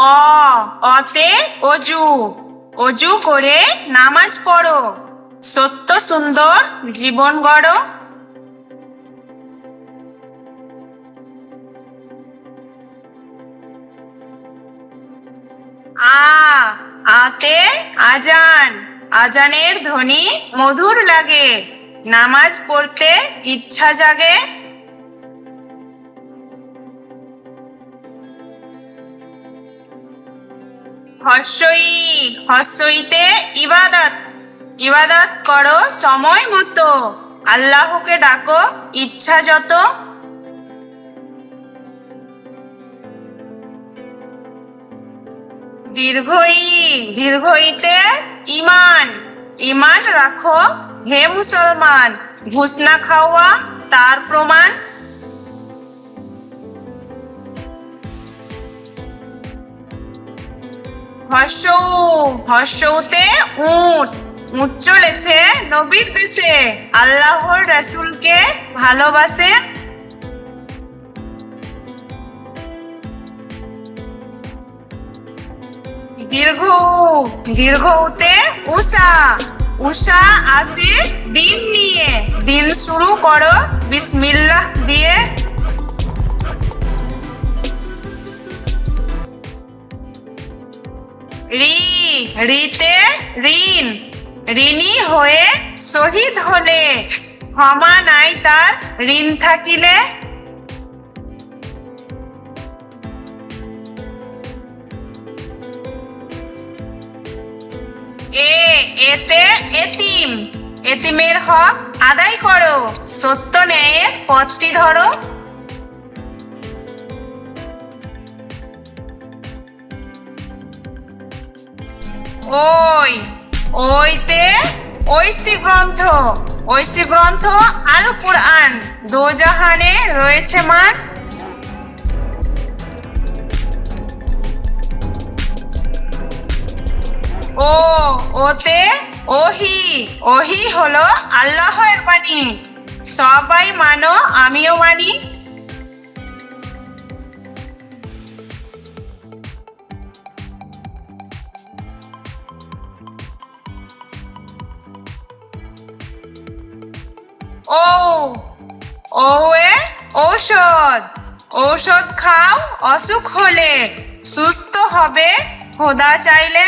অ, অতে অজু। অজু করে নামাজ পড়ো। সত্য সুন্দর জীবন গড়ো। আ, আতে আজান। আজানের ধ্বনি মধুর লাগে। নামাজ পড়তে ইচ্ছা জাগে। হর্ষই হর্ষইতে ইবাদত। ইবাদত করো সময় মতো। আল্লাহকে ডাকো ইচ্ছা যত। দীর্ঘই, দীর্ঘইতে ইমান ইমান রাখো। হে মুসলমান, ঘুষ না খাওয়া তার প্রমাণ। হর্ষ হর্ষতে উট। উট চলেছে নবীর দেশে। আল্লাহর রাসূলকে ভালোবাসে দীর্ঘ দীর্ঘ উতে উষা। উষা আসে দিন নিয়ে। দিন শুরু করো বিসমিল্লাহ রি, রিতে ঋণ। ঋণী হয়ে শহীদ হলে ক্ষমা নাই তার ঋণ থাকিলে। এ, এতে এতিম। এতিমের হক আদায় করো। সত্য ন্যায়ের পথটি ধরো। ওই, ওইতে ঐশী গ্রন্থ ঐশী গ্রন্থ আল কুরআন, দোজাহানে রয়েছে মান ও, ওতে ওহি ওহি হলো আল্লাহর বাণী। সবাই মানো, আমিও মানি। ওয়ে ঔষধ। ঔষধ খাও অসুখ হলে সুস্থ হবে খোদা চাইলে